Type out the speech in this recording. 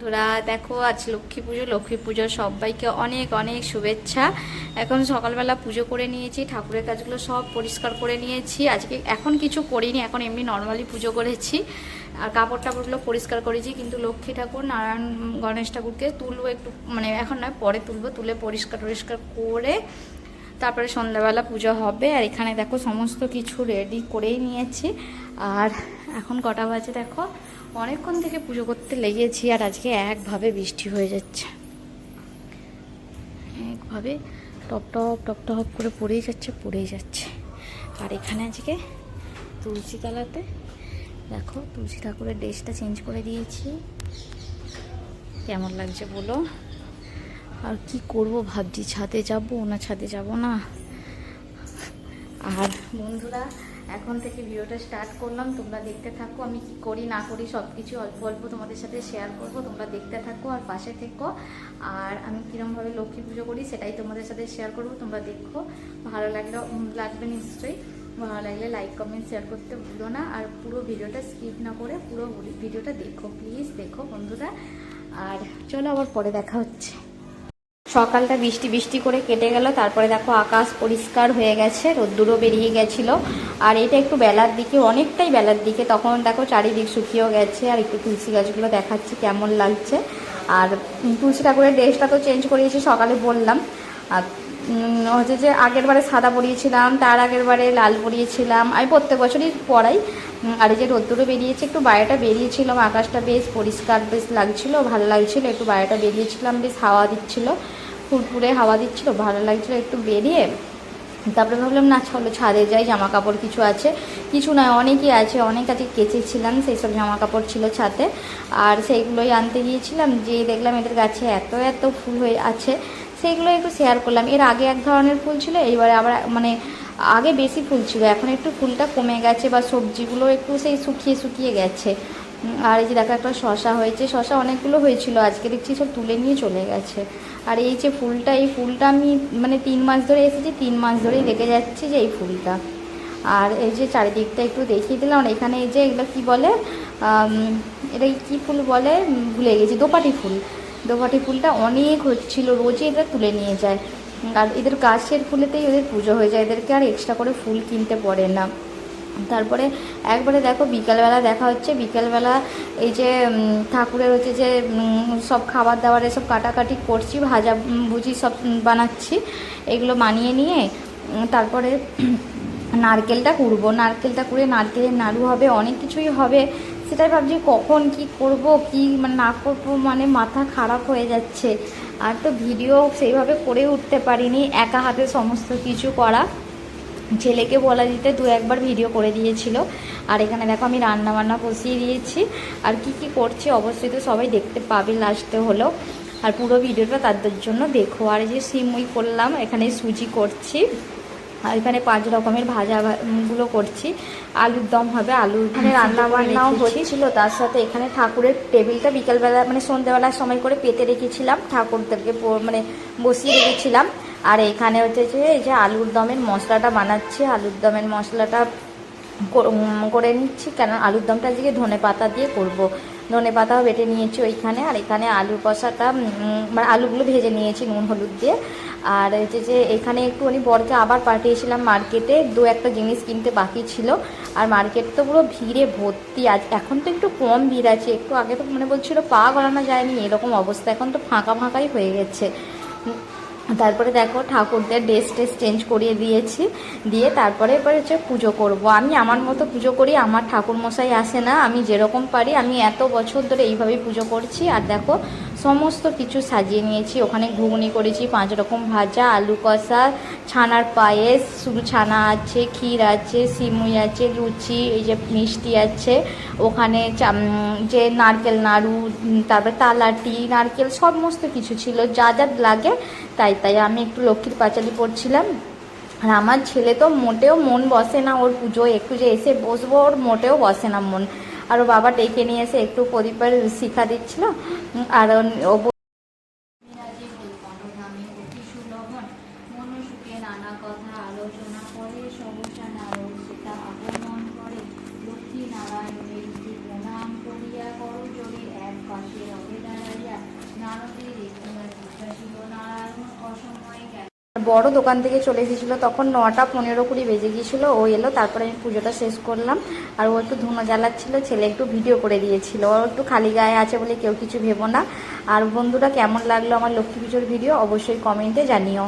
বন্ধুরা, দেখো, আজ লক্ষ্মী পুজো লক্ষ্মী পুজো সবাইকে অনেক অনেক শুভেচ্ছা। এখন সকালবেলা পুজো করে নিয়েছি, ঠাকুরের কাজগুলো সব পরিষ্কার করে নিয়েছি। আজকে এখন কিছু করিনি, এখন এমনি নর্মালি পুজো করেছি। আর কাপড় টাপড়গুলো পরিষ্কার করেছি, কিন্তু লক্ষ্মী ঠাকুর, নারায়ণ, গণেশ ঠাকুরকে তুলবো একটু মানে এখন নয়, পরে তুলবো, তুলে পরিষ্কার টরিষ্কার করে তারপরে সন্ধ্যাবেলা পুজো হবে। আর এখানে দেখো, সমস্ত কিছু রেডি করেই নিয়েছি। আর এখন কটা বাজে দেখো? অনেকক্ষণ থেকে পুজো করতে লেগেছি আর আজকে একভাবে বৃষ্টি হয়ে যাচ্ছে। একভাবে টপ টপ টপ টপ করে পড়েই যাচ্ছে পড়েই যাচ্ছে। আর এখানে আজকে তুলসী তলাতে, দেখো তুলসী ঠাকুরের ড্রেসটা চেঞ্জ করে দিয়েছি। কেমন লাগছে বলো? আর কি করব ভাবছি, ছাদে যাব না, ছাদে যাব না? আর বন্ধুরা এখন থেকে ভিডিওটা স্টার্ট করলাম। তোমরা দেখতে থাকো, আমি কি করি, না করি সব কিছু অল্প অল্প তোমাদের সাথে শেয়ার করব। তোমরা দেখতে থাকো আর পাশে থেকো। আর আমি কীরমভাবে লক্ষ্মী পুজো করি সেটাই তোমাদের সাথে শেয়ার করব। তোমরা দেখো, ভালো লাগলে লাগবে নিশ্চয়ই। ভালো লাগলে লাইক কমেন্ট শেয়ার করতে ভুলো না। আর পুরো ভিডিওটা স্কিপ না করে পুরো ভিডিওটা দেখো প্লিজ দেখো বন্ধুরা। আর চলো আবার পরে দেখা হচ্ছে। সকালটা বৃষ্টি বৃষ্টি করে কেটে গেল, তারপরে দেখো আকাশ পরিষ্কার হয়ে গেছে, রোদ্দুরও বেরিয়ে গেছিল। আর এটা একটু বেলার দিকে, অনেকটাই বেলার দিকে, তখন দেখো চারিদিক শুকিয়েও গেছে, আর একটু তুলসী গাছগুলো দেখাচ্ছি কেমন লাগছে। আর তুলসী ঠাকুরের ড্রেসটা তো চেঞ্জ করিয়েছি, সকালে বললাম। আর হচ্ছে যে আগের বারে সাদা পরিয়েছিলাম, তার আগের বারে লাল পরিয়েছিলাম। আমি প্রত্যেক বছরই পরাই। আর এই যে রোদ্দুরও বেরিয়েছে, একটু বাইরেটা বেরিয়েছিলাম আকাশটা বেশ পরিষ্কার, বেশ লাগছিল, ভালো লাগছিল, একটু বাইরেটা বেরিয়েছিলাম, বেশ হাওয়া দিচ্ছিল, ফুরফুরে হাওয়া দিচ্ছিল, ভালো লাগছিল একটু বেরিয়ে। তারপরে ভাবলাম, না, চলো, ছাদে যাই জামা কাপড় কিছু আছে। কিছু নয়, অনেকই আছে, অনেক আছে কেচেছিলাম সেই সব জামা কাপড় ছিল ছাদে। আর সেইগুলোই আনতে গিয়েছিলাম যে দেখলাম এদের গাছে এত এত ফুল হয়ে আছে। সেইগুলো একটু শেয়ার করলাম। এর আগে এক ধরনের ফুল ছিল, এইবারে আবার মানে আগে বেশি ফুল ছিল, এখন একটু ফুলটা কমে গেছে বা সবজিগুলো একটু সেই শুকিয়ে শুকিয়ে গেছে। আর এই যে দেখো একটা শশা হয়েছে, শশা অনেকগুলো হয়েছিল, আজকে দেখছি সব তুলে নিয়ে চলে গেছে। আর এই যে ফুলটা, এই ফুলটা আমি মানে তিন মাস ধরে এসেছি, তিন মাস ধরেই লেগে যাচ্ছে যে এই ফুলটা। আর এই যে চারিদিকটা একটু দেখিয়ে দিলাম, আর এখানে এই যে এগুলো কি বলে এটা কি ফুল বলে? ভুলে গেছি, দোপাটি ফুল। দোপাটি ফুলটা অনেক হচ্ছিল, রোজই এরা তুলে নিয়ে যায়। আর এদের গাছের ফুলেতেই ওদের পুজো হয়ে যায়, এদেরকে আর এক্সট্রা করে ফুল কিনতে পড়ে না। তারপরে একবারে দেখো বিকালবেলা দেখা হচ্ছে, বিকালবেলা এই যে ঠাকুরের হচ্ছে যে সব খাবার দাবার এসব কাটাকাটি করছি, ভাজা ভুজি সব বানাচ্ছি, এগুলো বানিয়ে নিয়ে তারপরে নারকেলটা কুড়বো। নারকেলটা কুড়ে, নারকেলের নাড়ু হবে, অনেক কিছুই হবে। সেটাই ভাবছি কখন কি করব, কি মানে না করব মানে মাথা খারাপ হয়ে যাচ্ছে। আর তো ভিডিও সেইভাবে করে উঠতে পারিনি, একা হাতে সমস্ত কিছু করা। ছেলেকে বলা দিতে দু একবার ভিডিও করে দিয়েছিল। আর এখানে দেখো আমি রান্না বান্না বসিয়ে দিয়েছি। আর কি কি করছি অবশ্যই তো সবাই দেখতে পাবে লাস্টে হলো। আর পুরো ভিডিওটা তাদের জন্য দেখো। আর এই যে সিমুই করলাম, এখানে সুজি করছি। এখানে পাঁচ রকমের ভাজা গুলো করছি। আলুর দম হবে আলু এখানে রান্না বান্নাও হচ্ছিল তার সাথে এখানে ঠাকুরের টেবিলটা বিকালবেলা মানে সন্ধ্যেবেলার সময় করে পেতে রেখেছিলাম ঠাকুরদেরকে মানে বসিয়ে রেখেছিলাম। আর এখানে হচ্ছে যে এই যে আলুর দমের মশলাটা বানাচ্ছি আলুর দমের মশলাটা করে নিচ্ছি কেন আলুর দমটা আজকে ধনে পাতা দিয়ে করব। ধনে পাতাও বেটে নিয়েছি ওইখানে আর এখানে আলু কষাটা মানে আলুগুলো ভেজে নিয়েছি নুন হলুদ দিয়ে। আর হচ্ছে যে এখানে একটুখানি বরকে আবার পাঠিয়েছিলাম মার্কেটে, দু একটা জিনিস কিনতে বাকি ছিল। আর মার্কেট তো পুরো ভিড়ে ভর্তি, আজ এখন তো একটু কম ভিড় আছে। একটু আগে তো মনে বলছিল পা গলানো যায়নি, এরকম অবস্থা। এখন তো ফাঁকা ফাঁকাই হয়ে গেছে। তারপরে দেখো ঠাকুরদের ড্রেস টেস চেঞ্জ করিয়ে দিয়েছি। দিয়ে তারপরে এবার হচ্ছে পুজো করব। আমি আমার মতো পুজো করি, আমার ঠাকুর মশাই আসে না। আমি যেরকম পারি, আমি এত বছর ধরে এইভাবেই পুজো করছি। আর দেখো সমস্ত কিছু সাজিয়ে নিয়েছি। ওখানে ঘুগনি করেছি, পাঁচ রকম ভাজা, আলু কষা, ছানার পায়েস, শুধু ছানা আছে, ক্ষীর আছে, সিমুই আছে, লুচি, এই যে মিষ্টি আছে। ওখানে যে নারকেল, নাড়ু তারপরে তালাটি, নারকেল, সমস্ত কিছু ছিল। যা যা লাগে তাই তাই। আমি একটু লক্ষ্মীর পাঁচালি পড়ছিলাম। আর আমার ছেলে তো মোটেও মন বসে না ওর পুজোয়। একটু যে এসে বসবো, ওর মোটেও বসে না মন। আর বাবা ডেকে নিয়ে এসে একটু প্রদীপের শিখা দিচ্ছিল। আর ও- করে করে নারায়ণের প্রণাম করিয়া করজোড়ে এক পাশে বড় দোকান থেকে চলে এসেছিল, তখন নটা পনেরো কুড়ি বেজে গিয়েছিল, ও এলো, তারপরে আমি পুজোটা শেষ করলাম, আর ও একটু ধুনো জ্বালাচ্ছিল, ছেলে একটু ভিডিও করে দিয়েছিল, ও একটু খালি গায়ে আছে বলে কেউ কিছু ভেবো না, আর বন্ধুরা কেমন লাগল আমার লক্ষ্মী পুজোর ভিডিও, অবশ্যই কমেন্টে জানিও।